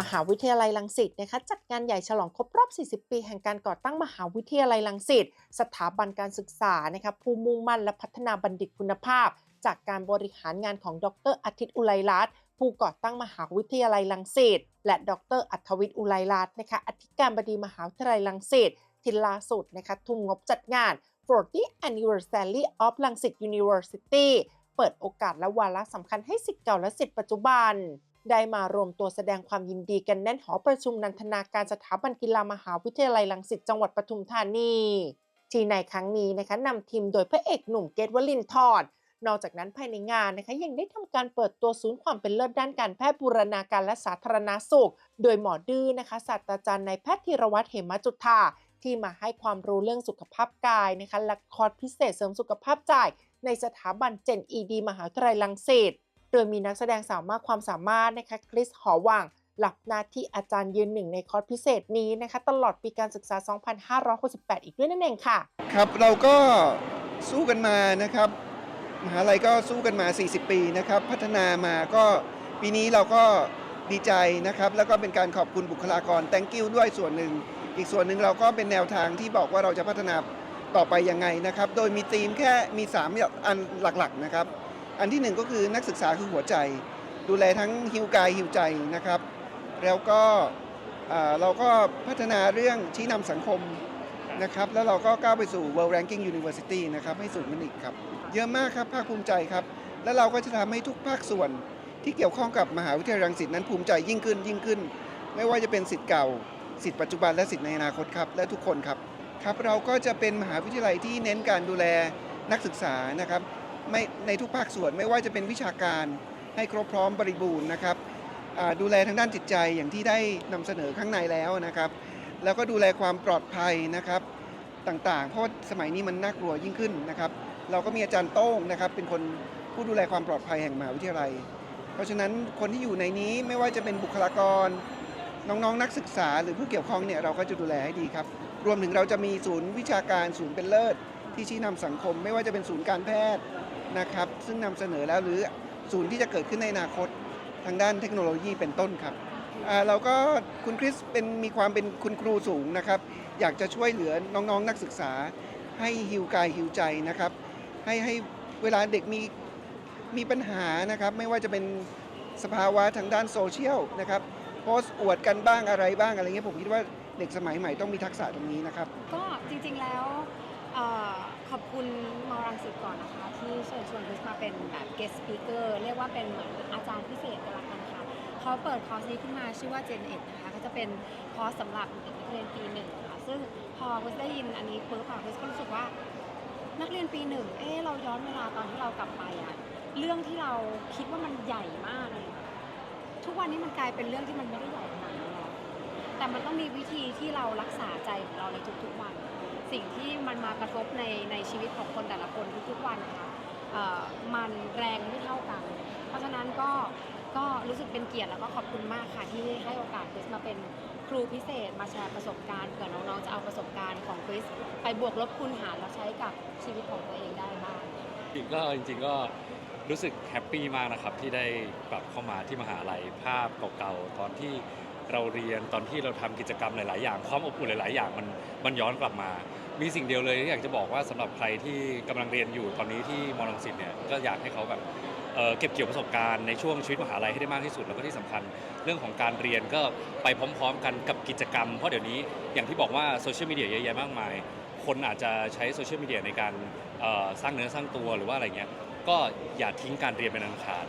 มหาวิทยาลัยรังสิตนะคะจัดงานใหญ่ฉลองครบรอบ 40 ปี แห่งการก่อตั้งมหาวิทยาลัยรังสิตสถาบันการศึกษานะคะผู้มุ่งมั่นและพัฒนาบัณฑิตคุณภาพ จากการบริหารงานของดรอาทิตย์อุไรรัตน์ผู้ก่อตั้งมหาวิทยาลัยรังสิตและดรอัธวิทย์อุไรรัตน์นะคะอธิการบดีมหาวิทยาลัยรังสิตทีล่าสุดนะคะทุ่มงบจัดงาน 40th Anniversary of รังสิต University เปิดโอกาสและวาระสำคัญให้สิทธิ์เก่าและสิทธิ์ปัจจุบัน ได้มารวมตัวแสดงความยินดีกันแน่นหอประชุมนันทนาการสถาบันกีฬามหาวิทยาลัยรังสิตจังหวัดปทุมธานีที่ในครั้งนี้นะคะนำทีมโดยพระเอกหนุ่มเกตวลินทร์นอกจากนั้นภายในงานนะคะยังได้ทำการเปิดตัวศูนย์ความเป็นเลิศด้านการแพทย์บูรณาการและสาธารณาสุข โดยหมอดื้อนะคะศาสตราจารย์นายแพทย์ธีรวัตรเหมจุธาที่มาให้ความรู้เรื่องสุขภาพกายนะคะและคอร์สพิเศษเสริมสุขภาพใจในสถาบันเจนอีดีมหาวิทยาลัยรังสิต โดยมีนักแสดงสาวมากความสามารถนะคะคริสหอวังหลับหน้าที่อาจารย์ยืนหนึ่งในคอร์สพิเศษนี้นะคะ ตลอดปีการศึกษา 2568 อีกด้วยนั่นเองค่ะ ครับเราก็สู้กันมานะครับ มหาลัยก็สู้กันมา 40 ปีนะครับ พัฒนามาก็ปีนี้เราก็ดีใจนะครับ แล้วก็เป็นการขอบคุณบุคลากร thank you ด้วยส่วนหนึ่ง อีกส่วนหนึ่งเราก็เป็นแนวทางที่บอกว่าเราจะพัฒนาต่อไปยังไงนะครับ โดยมีธีมแค่มี 3 อันหลักๆนะครับ อันที่หนึ่งก็คือนักศึกษาคือหัวใจ ดูแลทั้งฮิวกายฮิวใจนะครับ แล้วก็เราก็พัฒนาเรื่องชี้นำสังคมนะครับ แล้วเราก็ก้าวไปสู่ World Ranking University นะครับ ให้สูงขึ้นอีกครับ เยอะมากครับ ภาคภูมิใจครับ แล้วเราก็จะทำให้ทุกภาคส่วนที่เกี่ยวข้องกับมหาวิทยาลัยรังสิตนั้นภูมิใจยิ่งขึ้นยิ่งขึ้น ไม่ว่าจะเป็นสิทธิ์เก่าสิทธิ์ปัจจุบันและสิทธิ์ในอนาคตครับ และทุกคนครับครับ เราก็จะเป็นมหาวิทยาลัยที่เน้นการดูแลนักศึกษานะครับ ไม่ในทุกภาคส่วนไม่ว่าจะเป็นวิชาการให้ครบพร้อมบริบูรณ์นะครับดูแลทางด้านจิตใจอย่างที่ได้นำเสนอข้างในแล้วนะครับ แล้วก็ดูแลความปลอดภัยนะครับต่างๆ เพราะสมัยนี้มันน่ากลัวยิ่งขึ้นนะครับ เราก็มีอาจารย์โต้งนะครับ เป็นคนผู้ดูแลความปลอดภัยแห่งมหาวิทยาลัย เพราะฉะนั้นคนที่อยู่ในนี้ไม่ว่าจะเป็นบุคลากร น้องๆ นักศึกษา หรือผู้เกี่ยวข้องเนี่ยเราก็จะดูแลให้ดีครับ รวมถึงเราจะมีศูนย์วิชาการศูนย์เป็นเลิศ ที่ชี้นำสังคม ไม่ว่าจะเป็นศูนย์การแพทย์ นะครับ ซึ่งนำเสนอแล้วหรือศูนย์ที่จะเกิดขึ้นในอนาคตทางด้านเทคโนโลยีเป็นต้นครับเราก็คุณคริสเป็นมีความเป็นคุณครูสูงนะครับ อยากจะช่วยเหลือน้องๆนักศึกษา ให้ฮิวกายฮิวใจนะครับ ให้ให้เวลาเด็กมีมีปัญหานะครับ ไม่ว่าจะเป็นสภาวะทางด้านโซเชียลนะครับโพสต์อวดกันบ้างอะไรบ้างอะไรเงี้ยผมคิดว่าเด็กสมัยใหม่ต้องมีทักษะตรงนี้นะครับ ก็จริงๆแล้ว เออขอบคุณมอรังสิตก่อนนะคะ ที่เชิญชวนคริสมาเป็นแบบ guest speaker เรียกว่าเป็นเหมือนอาจารย์พิเศษกันละกันค่ะ เขาเปิดคอร์สนี้ขึ้นมาชื่อว่า Gen 1นะคะก็จะเป็นคอร์สสำหรับเด็กนักเรียนปีหนึ่งค่ะ ซึ่งพอคริสได้ยินอันนี้ปุ๊บอะคริสก็รู้สึกว่า นักเรียนปีหนึ่งเอ๊ะเราย้อนเวลาตอนที่เรากลับไปอะเรื่องที่เราคิดว่ามันใหญ่มากเลยทุกวันนี้มันกลายเป็นเรื่องที่มันไม่ได้ใหญ่ขนาดนั้นแล้วแต่มันต้องมีวิธีที่เรารักษาใจของเราในทุกๆวัน สิ่งที่มันมากระทบในในชีวิตของคนแต่ละคนทุกๆวันนะคะมันแรงไม่เท่ากัน เพราะฉะนั้นก็ก็รู้สึกเป็นเกียรติแล้วก็ขอบคุณมากค่ะที่ให้โอกาสคริสมาเป็นครูพิเศษมาแชร์ประสบการณ์เผื่อน้องๆจะเอาประสบการณ์ของคริสไปบวกลบคูณหารแล้วใช้กับชีวิตของตัวเองได้บ้างจริงก็จริงๆก็รู้สึกแฮปปี้มากนะครับที่ได้กลับเข้ามาที่มหาลัยภาพเก่าๆตอนที่เราเรียนตอนที่เราทำกิจกรรมหลาย ๆ อย่างความอบอุ่นหลาย ๆ อย่างมันมันย้อนกลับมา มีสิ่งเดียวเลยที่อยากจะบอกว่าสำหรับใครที่กำลังเรียนอยู่ตอนนี้ที่มอลังสิตเนี่ยก็อยากให้เขาแบบเอ่อเก็บเกี่ยวประสบการณ์ในช่วงชีวิตมหาลัยให้ได้มากที่สุดแล้วก็ที่สำคัญ เรื่องของการเรียนก็ไปพร้อม ๆ กันกับกิจกรรม เพราะเดี๋ยวนี้อย่างที่บอกว่าโซเชียลมีเดียเยอะแยะมากมาย คนอาจจะใช้โซเชียลมีเดียในการเอ่อสร้างเนื้อสร้างตัวหรือว่าอะไรเงี้ยก็อย่าทิ้งการเรียนเป็นอันขาด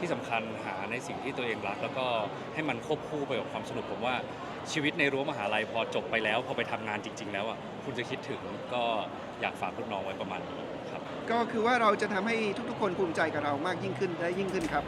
ที่สำคัญหาในสิ่งที่ตัวเองรัก แล้วก็ให้มันควบคู่ไปกับความสนุกผมว่าชีวิตในรั้วมหาลัยพอจบไปแล้ว พอไปทำงานจริง ๆ แล้วอะคุณจะคิดถึงก็อยากฝากลูกน้องไว้ประมาณนี้ครับก็คือว่าเราจะทำให้ทุกๆ คนภูมิใจกับเรามากยิ่งขึ้นและยิ่งขึ้นครับ